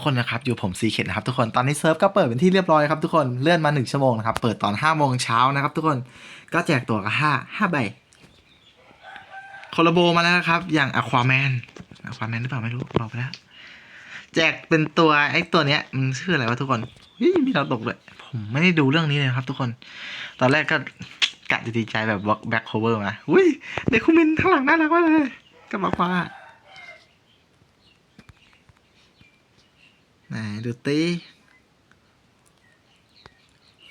กคนนะครับอยู่ผมซีเคนนะครับทุกคนตอนนี้เซิร์ฟก็เปิดเป็นที่เรียบร้อยครับทุกคนเลื่อนมาหนึ่งชั่วโมงนะครับเปิดตอนห้าโมงเช้านะครับทุกคนก็แจกตัวก็ห้าห้าใบโคลาโบมาแล้วนะครับ อย่างอะควาแมนอะควาแมนหรือเปล่าไม่รู้บอกไปแล้วแจกเป็นตัวไอ้ตัวเนี้ยมันชื่ออะไรวะทุกคนเฮ้ยมีเราตกเลยผมไม่ได้ดูเรื่องนี้เลยนะครับ ทุกคน ตอนแรกก็กะจะดีใจแบบแบ็คโคเวอร์มาอุ้ยเด็กคุมินข้างหลังน่ารักมากเลยกับอควา ไหนดูตี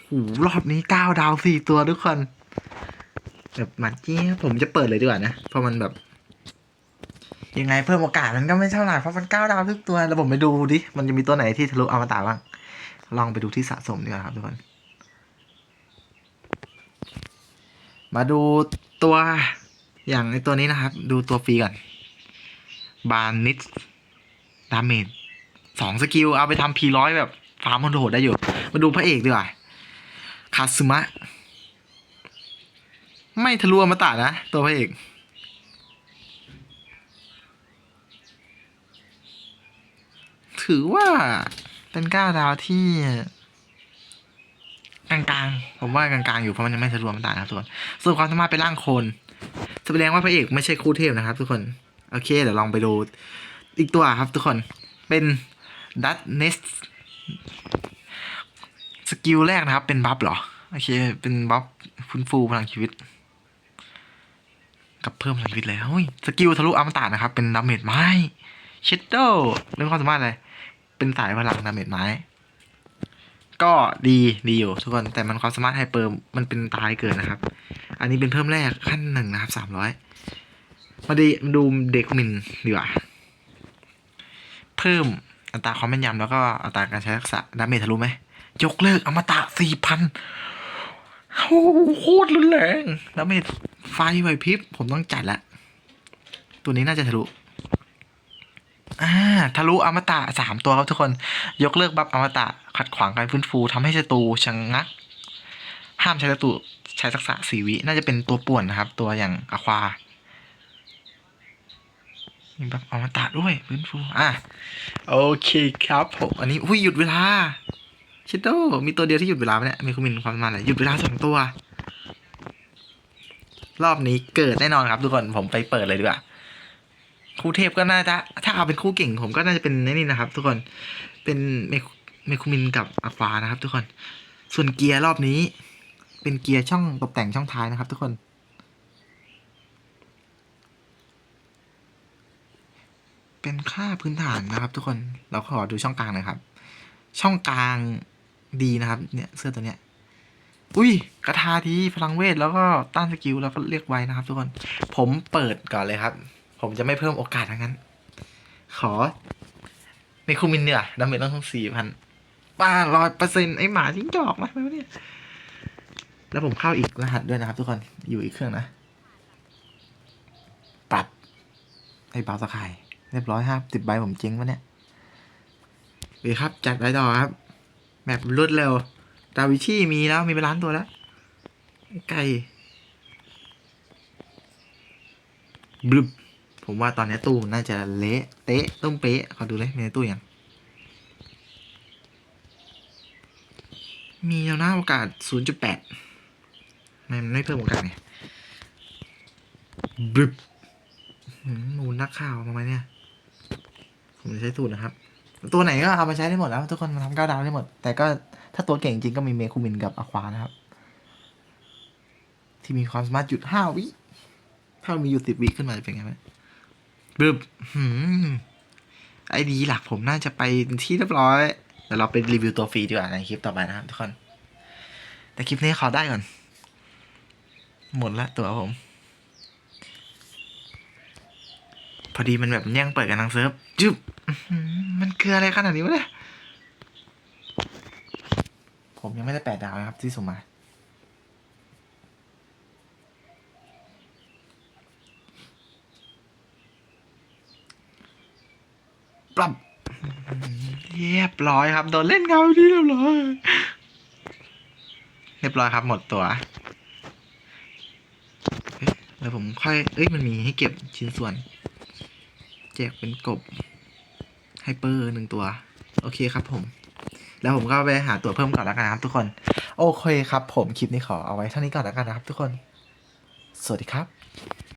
หูรอบนี้เก้าดาวสี่ตัวทุกคนแบบมันเจี้ยผมจะเปิดเลยดีกว่านะ เพราะมันแบบ ยังไงเพิ่มโอกาสมันก็ไม่เท่าไหร่เพราะมันเก้าดาวทุกตัว แล้วผมไปดูดิ มันจะมีตัวไหนที่ทะลุอมตะบ้าง ลองไปดูที่สะสมดีกว่าครับทุกคน มาดูตัวอย่างในตัวนี้นะครับ ดูตัวฟรีก่อน บานิสดาเมจ สองสกิลเอาไปทำพีร้อยแบบฟาร์มโหดได้อยู่ มาดูพระเอกดีกว่าคาซึมะ ไม่ทะลุอมตะนะ ตัวพระเอกถือว่าเป็นก้าวดาวที่ กลางๆ ผมว่ากลางๆ อยู่เพราะมันยังไม่ทะลุอมตะนะครับทุกคนส่วนความสามารถเป็นร่างคนแสดงว่าพระเอกไม่ใช่คู่เทพนะครับ ทุกคน โอเค เดี๋ยวลองไปดูอีกตัวครับ ทุกคนเป็น ดัตเนสสกิลแรกนะครับ เป็นบัฟเหรอ โอเค เป็นบัฟฟื้นฟูพลังชีวิต กับเพิ่มพลังชีวิตเลยเฮ้ยสกิลทะลุอมตะนะครับ เป็นดาเมจไม้เชดโดเรื่องความสามารถอะไรเป็นสายพลังดาเมจไม้ ก็ดีดีอยู่ทุกคนแต่มันความสามารถไฮเปอร์มันเป็นตายเกินนะครับ อันนี้เป็นเพิ่มแรกขั้นหนึ่งนะครับสามร้อยมาดีดูเด็กมินดีกว่า เพิ่ม อัตราความแม่นยำแล้วก็อัตราการใช้ทักษะดาเมจทะลุไหม ยกเลิกอมตะสี่พันโอ้โหโคตรรุนแรงดาเมจไฟไหวพริบ ผมต้องจัดละ ตัวนี้น่าจะทะลุอ่าทะลุอมตะสามตัวครับทุกคน ยกเลิกบัฟอมตะ ขัดขวางการฟื้นฟูทำให้ศัตรูชะงงัก ห้ามใช้ศัตรูใช้ทักษะสี่วิ น่าจะเป็นตัวป่วนนะครับ ตัวอย่างอควา มีแบบอมตะด้วยฟื้นฟูอะโอเคครับผมอันนี้อุ้ยหยุดเวลาชิดโดมีตัวเดียวที่หยุดเวลาไหมเนี่ยมีคุณมินความสามารถอะไรหยุดเวลาสองตัว รอบนี้เกิดแน่นอนครับทุกคนผมไปเปิดเลยดีกว่าคู่เทพก็น่าจะ ถ้าเอาเป็นคู่เก่งผมก็น่าจะเป็นนี่นะครับ ทุกคนเป็นเมคุเมคุมินกับอควานะครับ ทุกคน ส่วนเกียร์รอบนี้ เป็นเกียร์ช่องตกแต่งช่องท้ายนะครับ ทุกคน เป็นค่าพื้นฐานนะครับ ทุกคนเราขอดูช่องกลางหน่อยครับ ช่องกลางดีนะครับเนี่ยเสื้อตัวเนี้ยอุ้ยกระทาทีพลังเวทแล้วก็ต้านสกิลแล้วก็เรียกไว้นะครับ ทุกคนผมเปิดก่อนเลยครับ ผมจะไม่เพิ่มโอกาสทั้งนั้น ขอในคูมินเนี่ยดาเมจต้องสี่พันป้าร้อยเปอร์เซ็นต์ไอหมาจิ้งจอกมาไหมเนี่ยแล้วผมเข้าอีกรหัสด้วยนะครับ ทุกคนอยู่อีกเครื่องนะ ปรับไอ้บาสะไข่ เรียบร้อยครับติดใบผมเจ๊งวะเนี่ยโอเคครับ จัดไปต่อครับ แมปรวดเร็ว ดาวิชี่ มีแล้วมีไปล้านตัวแล้ว ไก่บลึบผมว่าตอนนี้ตู้น่าจะเละเตะต้มเป๊ะ ขอดูเลย มีในตู้ยัง มีแล้วนะโอกาส 0.8 ไม่ไม่เพิ่มโอกาสไงบลึบหมูนักข่าวมาไหมเนี่ย ผมจะใช้สูตรนะครับ ตัวไหนก็เอามาใช้ได้หมดแล้ว ทุกคนมาทำก้าวดาวได้หมด แต่ก็ถ้าตัวเก่งจริงก็มีเมคูมินกับอควานะครับ ที่มีความสามารถหยุดห้าวิถ้ามีอยู่สิบวิขึ้นมาจะเป็นไงไหมบึบหืมไอดีหลักผมน่าจะไปที่เรียบร้อยเดี๋ยวเราไปรีวิวตัวฟรีดีกว่าในคลิปต่อไปนะครับทุกคน แต่คลิปนี้ขอได้ก่อน หมดละตัวผม พ อดีมันแบบแย่งเปิดกันทางเซิร์ฟจึบมันคืออะไรขนาดนี้วะเนี่ยผมยังไม่ได้แปดดาวนะครับที่ส่งมา ปรับเรียบร้อยครับ โดนเล่นเงาที่เรียบร้อยเรียบร้อยครับหมดตัวเอ๊ะแล้วผมค่อย เอ้ย มันมีให้เก็บชิ้นส่วน จกเป็นกบไฮเปอร์หนึ่งตัว โอเคครับผม แล้วผมก็ไปหาตัวเพิ่มก่อนแล้วกันนะครับทุกคน โอเคครับผมคลิปนี้ขอเอาไว้เท่านี้ก่อนแล้วกันนะครับทุกคน สวัสดีครับ